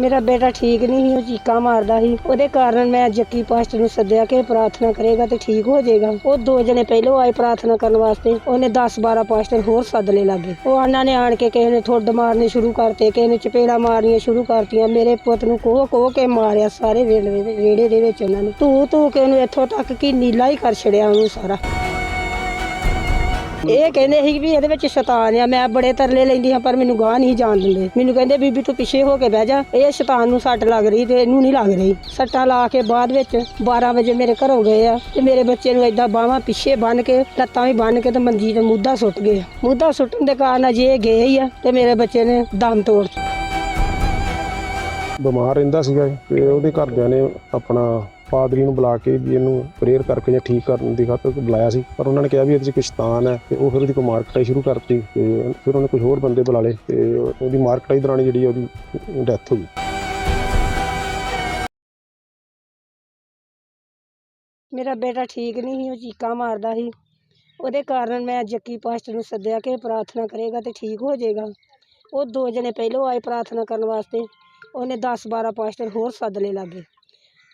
ਮੇਰਾ ਬੇਟਾ ਠੀਕ ਨਹੀਂ ਸੀ, ਉਹ ਚੀਕਾਂ ਮਾਰਦਾ ਸੀ। ਉਹਦੇ ਕਾਰਨ ਮੈਂ ਜੱਕੀ ਪਾਸਟਰ ਨੂੰ ਸੱਦਿਆ ਕਿ ਪ੍ਰਾਰਥਨਾ ਕਰੇਗਾ ਤੇ ਠੀਕ ਹੋ ਜਾਏਗਾ। ਉਹ ਦੋ ਜਣੇ ਪਹਿਲੋਂ ਆਏ ਪ੍ਰਾਰਥਨਾ ਕਰਨ ਵਾਸਤੇ। ਉਹਨੇ 10 12 ਪਾਸਟਰ ਹੋਰ ਸੱਦ ਲਏ ਲਾਗੇ। ਉਹ ਉਹਨਾਂ ਨੇ ਆਣ ਕੇ ਕਿਸੇ ਨੇ ਠੁੱਡ ਮਾਰਨੇ ਸ਼ੁਰੂ ਕਰਤੇ, ਕਿਸੇ ਨੇ ਚਪੇੜਾ ਮਾਰਨੀਆਂ ਸ਼ੁਰੂ ਕਰਤੀਆਂ। ਮੇਰੇ ਪੁੱਤ ਨੂੰ ਕੋਹ ਕੋਹ ਕੇ ਮਾਰਿਆ ਸਾਰੇ ਵੇਲੇ ਰੇੜੇ ਦੇ ਵਿੱਚ ਉਹਨਾਂ ਨੇ। ਧੂ ਧੂ ਕੇ ਉਹਨੂੰ ਇੱਥੋਂ ਤੱਕ ਕਿ ਨੀਲਾ ਹੀ ਕਰ ਛੜਿਆ ਉਹਨੂੰ ਸਾਰਾ। ਇਹ ਕਹਿੰਦੇ ਸੀ ਵੀ ਇਹਦੇ ਵਿੱਚ ਸ਼ੈਤਾਨ ਆ, ਮੈਂ ਬੜੇ ਤਰਲੇ ਲੈਂਦੀ ਹਾਂ, ਪਰ ਮੈਨੂੰ ਗਾਹ ਨਹੀਂ ਜਾਣ ਦਿੰਦੇ। ਮੈਨੂੰ ਕਹਿੰਦੇ, ਬੀਬੀ, ਤੂੰ ਪਿੱਛੇ ਹੋ ਕੇ ਬਹਿ ਜਾ। ਇਹ ਸ਼ੈਤਾਨ ਨੂੰ ਸੱਟ ਲੱਗ ਰਹੀ ਤੇ ਇਹਨੂੰ ਨਹੀਂ ਲੱਗ ਰਹੀ। ਸੱਟਾਂ ਲਾ ਕੇ ਬਾਅਦ ਵਿੱਚ 12 ਵਜੇ ਮੇਰੇ ਘਰੋਂ ਗਏ ਆ ਤੇ ਮੇਰੇ ਬੱਚੇ ਨੂੰ ਏਦਾਂ ਬਾਹਾਂ ਪਿੱਛੇ ਬੰਨ ਕੇ, ਲੱਤਾਂ ਵੀ ਬੰਨ ਕੇ ਤੇ ਮੰਜੀ ਤੇ ਮੁੱਦਾ ਸੁੱਟ ਗਏ ਮੁੱਦਾ ਸੁੱਟਣ ਦੇ ਕਾਰਨ ਅਜੇ ਇਹ ਗਏ ਹੀ ਆ ਤੇ ਮੇਰੇ ਬੱਚੇ ਨੇ ਦਮ ਤੋੜ ਬਿਮਾਰ ਰਹਿੰਦਾ ਸੀਗਾ ਤੇ ਉਹਦੇ ਘਰਦਿਆਂ ਨੇ ਆਪਣਾ ਪਾਦਰੀ ਨੂੰ ਬੁਲਾ ਕੇ ਵੀ ਇਹਨੂੰ ਪ੍ਰੇਅਰ ਕਰਕੇ ਜਾਂ ਠੀਕ ਕਰਨ ਦੀ ਖਾਤਰ ਬੁਲਾਇਆ ਸੀ। ਪਰ ਉਹਨਾਂ ਨੇ ਕਿਹਾ ਵੀ ਇਹਦੇ 'ਚ ਕੁਛ ਸ਼ੈਤਾਨ ਹੈ ਤੇ ਉਹ ਫਿਰ ਉਹਦੀ ਕੋਈ ਮਾਰ ਕਟਾਈ ਸ਼ੁਰੂ ਕਰਤੀ ਤੇ ਫਿਰ ਉਹਨੇ ਕੁਝ ਹੋਰ ਬੰਦੇ ਬੁਲਾ ਲਏ ਤੇ ਉਹਦੀ ਮਾਰ ਕਟਾਈ ਦੌਰਾਨ ਜਿਹੜੀ ਉਹਦੀ ਡੈਥ ਹੋ ਗਈ। ਮੇਰਾ ਬੇਟਾ ਠੀਕ ਨਹੀਂ ਸੀ, ਉਹ ਚੀਕਾਂ ਮਾਰਦਾ ਸੀ। ਉਹਦੇ ਕਾਰਨ ਮੈਂ ਜੱਕੀ ਪਾਸਟਰ ਨੂੰ ਸੱਦਿਆ ਕਿ ਪ੍ਰਾਰਥਨਾ ਕਰੇਗਾ ਤੇ ਠੀਕ ਹੋ ਜਾਏਗਾ। ਉਹ ਦੋ ਜਣੇ ਪਹਿਲੋਂ ਆਏ ਪ੍ਰਾਰਥਨਾ ਕਰਨ ਵਾਸਤੇ, ਉਹਨੇ 10 12 ਪਾਸਟਰ ਹੋਰ ਸੱਦ ਲਏ ਲਾਗੇ।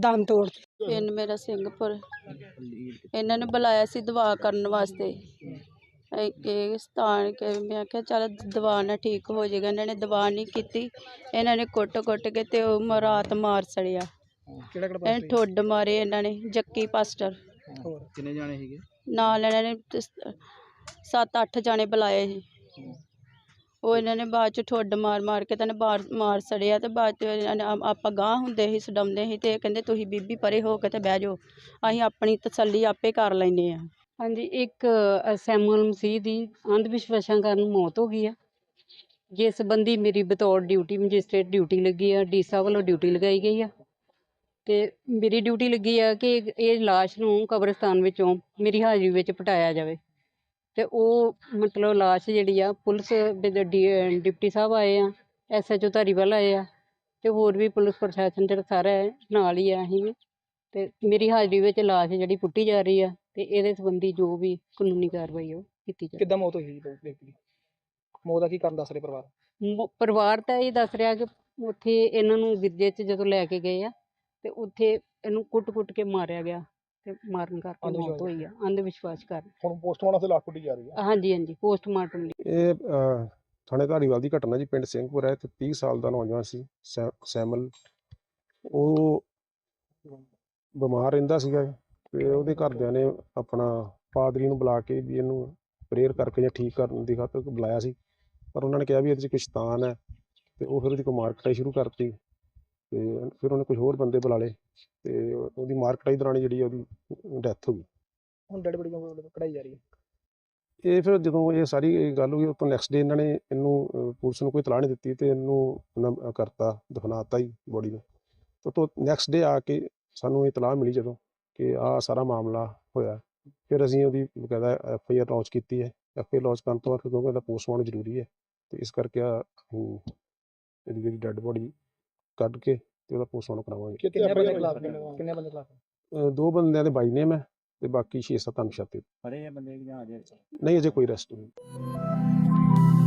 ਦਮ ਤੋੜ ਦਿੱਤਾ। ਪਿੰਡ ਮੇਰਾ ਸਿੰਘਪੁਰ। ਇਹਨਾਂ ਨੇ ਬੁਲਾਇਆ ਸੀ ਦਵਾ ਕਰਨ ਵਾਸਤੇ। ਇਹ ਇਹ ਸਥਾਨ ਕੇ ਮੈਂ ਕਿਹਾ ਚੱਲ ਦਵਾ ਨਾਲ ਠੀਕ ਹੋ ਜਾਏਗਾ। ਇਹਨਾਂ ਨੇ ਦਵਾ ਨਹੀਂ ਕੀਤੀ। ਇਹਨਾਂ ਨੇ ਕੁੱਟ ਕੁੱਟ ਕੇ ਤੇ ਉਹ ਮ- ਰਾਤ ਮਾਰ ਸੜਿਆ ਕਿਹੜਾ ਕਿਹੜਾ ਇਹ ਠੁੱਡ ਮਾਰੇ ਇਹਨਾਂ ਨੇ ਜੱਕੀ ਪਾਸਟਰ। ਹੋਰ? ਕਿੰਨੇ ਜਾਣੇ ਸੀਗੇ? ਨਾਲ ਇਹਨਾਂ ਨੇ ਤੇ ਸ- ਸੱਤ ਅੱਠ ਜਾਣੇ ਬੁਲਾਏ ਸੀ। ਉਹ ਇਹਨਾਂ ਨੇ ਬਾਅਦ ਚ ਠੁੱਡ ਮਾਰ ਮਾਰ ਕੇ ਤਾਂ ਬਾਹਰ ਮਾਰ ਸੜਿਆ ਤੇ ਬਾਅਦ ਚ ਇਹਨਾਂ ਨੇ ਆ- ਆਪਾਂ ਗਾਂਹ ਹੁੰਦੇ ਸੀ ਛਡਾਉਂਦੇ ਸੀ ਤੇ ਇਹ ਕਹਿੰਦੇ ਤੁਸੀਂ ਬੀਬੀ ਪਰੇ ਹੋ ਕੇ ਤੇ ਬਹਿ ਜਾਓ ਅਸੀਂ ਆਪਣੀ ਤਸੱਲੀ ਆਪੇ ਕਰ ਲੈਨੇ ਆ ਹਾਂਜੀ ਇੱਕ ਅ, ਸੈਮੂਅਲ ਮਸੀਹ ਦੀ ਅੰਧ ਵਿਸ਼ਵਾਸਾਂ ਕਾਰਨ ਮੌਤ ਹੋ ਗਈ ਆ। ਜਿਸ ਸੰਬੰਧੀ ਮੇਰੀ ਬਤੌਰ ਡਿਊਟੀ ਮੈਜਿਸਟ੍ਰੇਟ ਡਿਊਟੀ ਲੱਗੀ ਆ ਡੀਸਾ ਵੱਲੋਂ ਡਿਊਟੀ ਲਗਾਈ ਗਈ ਆ। ਤੇ ਮੇਰੀ ਡਿਊਟੀ ਲੱਗੀ ਆ ਕਿ ਇਹ ਲਾਸ਼ ਨੂੰ ਕਬਰਸਤਾਨ ਵਿੱਚੋਂ ਮੇਰੀ ਹਾਜ਼ਰੀ ਵਿੱਚ ਪਟਾਇਆ ਜਾਵੇ। ਤੇ ਉਹ ਮਤਲਬ ਲਾਸ਼ ਜਿਹੜੀ ਆ ਪੁਲਿਸ ਡਿਪਟੀ ਸਾਹਿਬ ਆਏ ਆ ਐਸਐਚਓ ਧਾਰੀਵਾਲ ਆਏ ਆ ਤੇ ਹੋਰ ਵੀ ਪੁਲਿਸ ਪ੍ਰਸ਼ਾਸਨ ਜਿਹੜਾ ਸਾਰਾ ਨਾਲ ਹੀ ਆ ਅਸੀਂ ਵੀ। ਤੇ ਮੇਰੀ ਹਾਜ਼ਰੀ ਵਿੱਚ ਲਾਸ਼ ਜਿਹੜੀ ਪੁੱਟੀ ਜਾ ਰਹੀ ਆ ਤੇ ਇਹਦੇ ਸੰਬੰਧੀ ਜੋ ਵੀ ਕਾਨੂੰਨੀ ਕਾਰਵਾਈ ਉਹ ਕੀਤੀ ਜਾਵੇ ਕਿੱਦਾਂ ਮੌਤ ਹੋਈ ਜੀ ਵਿਅਕਤੀ ਦੀ ਮੌਤ ਦਾ ਕੀ ਕਾਰਨ ਦੱਸ ਰਹੇ ਪਰਿਵਾਰ? ਮ- ਪਰਿਵਾਰ ਤਾਂ ਇਹ ਦੱਸ ਰਿਹਾ ਕਿ ਉੱਥੇ ਇਹਨਾਂ ਨੂੰ ਗਿਰਜੇ 'ਚ ਜਦੋਂ ਲੈ ਕੇ ਗਏ ਆ ਤੇ ਉੱਥੇ ਇਹਨੂੰ ਕੁੱਟ-ਕੁੱਟ ਕੇ ਮਾਰਿਆ ਗਿਆ। ਤੇ ਮਾਰਨ ਕਰਕੇ ਮੌਤ ਹੋਈ ਆ ਅੰਧ ਵਿਸ਼ਵਾਸ ਕਾਰਨ। ਹੁਣ ਪੋਸਟਮਾਰਟਮ ਤੇ ਲਾਸ਼ ਪੁੱਟੀ ਜਾ ਰਹੀ ਹੈ ਹਾਂਜੀ ਹਾਂਜੀ ਪੋਸਟਮਾਰਟਮ ਲਈ। ਇਹ ਅਹ, ਥਾਣੇ ਧਾਰੀਵਾਲ ਦੀ ਘਟਨਾ ਜੀ ਪਿੰਡ ਸਿੰਘਪੁਰ ਹੈ ਤੇ 30 ਸਾਲ ਦਾ ਨੌਜਵਾਨ ਸੀ ਸੈ- ਸੈਮਲ। ਉਹ ਬਿਮਾਰ ਰਹਿੰਦਾ ਸੀਗਾ ਤੇ ਉਹਦੇ ਘਰਦਿਆਂ ਨੇ ਆਪਣਾ ਪਾਦਰੀ ਨੂੰ ਬੁਲਾ ਕੇ ਵੀ ਇਹਨੂੰ ਪ੍ਰੇਅਰ ਕਰਕੇ ਜਾਂ ਠੀਕ ਕਰਨ ਦੀ ਖਾਤਰ ਬੁਲਾਇਆ ਸੀ। ਪਰ ਉਹਨਾਂ ਨੇ ਕਿਹਾ ਵੀ ਇਹਦੇ 'ਚ ਕੁਛ ਸ਼ੈਤਾਨ ਹੈ ਤੇ ਉਹ ਫਿਰ ਉਹਦੀ ਕੋਈ ਮਾਰ ਕਟਾਈ ਸ਼ੁਰੂ ਕਰਤੀ। ਤੇ ਫਿਰ ਉਹਨੇ ਕੁਝ ਹੋਰ ਬੰਦੇ ਬੁਲਾ ਲਏ ਤੇ ਉਹਦੀ ਮਾਰ ਕਟਾਈ ਦੌਰਾਨ ਜਿਹੜੀ ਉਹਦੀ ਡੈਥ ਹੋ ਗਈ। ਹੁਣ ਡੈਡ ਬੜੀ ਕਢਾਈ ਜਾ ਰਹੀ ਹੈ? ਇਹ ਫਿਰ ਜਦੋਂ ਇਹ ਸਾਰੀ ਇਹ ਗੱਲ ਹੋਈ ਤੋਂ ਨੈਕਸਟ ਡੇ ਇਹਨਾਂ ਨੇ ਇਹਨੂੰ ਪੁਲਿਸ ਨੂੰ ਕੋਈ ਤਲਾਹ ਨਹੀਂ ਦਿੱਤੀ ਤੇ ਇਹਨੂੰ ਕਰਤਾ ਦਫਨਾਤਾ ਹੀ ਬੋਡੀ ਨੂੰ। ਤੇ ਤੋਂ ਨੈਕਸਟ ਡੇ ਆ ਕੇ ਸਾਨੂੰ ਇਹ ਤਲਾਹ ਮਿਲੀ ਜਦੋਂ ਕਿ ਆ ਸਾਰਾ ਮਾਮਲਾ ਹੋਇਆ। ਫਿਰ ਅਸੀਂ ਉਹਦੀ ਬਕਾਇਦਾ ਐਫ ਆਈ ਆਰ ਲਾਂਚ ਕੀਤੀ ਹੈ। ਐਫ ਆਈ ਲਾਂਚ ਕਰਨ ਤੋਂ ਬਾਅਦ ਫਿਰ ਕਿਉਂਕਿ ਇਹਦਾ ਪੋਸਟਮਾਰਟਮ ਜ਼ਰੂਰੀ ਹੈ ਤੇ ਇਸ ਕਰਕੇ ਆ ਇਹਦੀ ਜਿਹੜੀ ਡੈੱਡ ਬੋਡੀ ਕੱਢ ਕੇ ਤੇ ਉਹਦਾ ਪੋਸਟਮਾਰਟਮ ਕਰਾਵਾਂਗੇ। ਕਿੰਨੇ ਬੰਦੇ ਖਿਲਾਫ ਕਿੰਨੇ ਬੰਦੇ ਖਿਲਾਫ ਅਹ, ਦੋ ਬੰਦਿਆਂ ਦੇ ਬਾਈ ਨੇਮ ਹੈ ਤੇ ਬਾਕੀ 6-7 ਅਨਸ਼ਾਤੇ ਫੜੇ ਆ ਬੰਦੇ ਜਾਂ ਅਜੇ ਨਹੀਂ ਅਜੇ ਕੋਈ ਅਰੈਸਟ ਨਹੀਂ।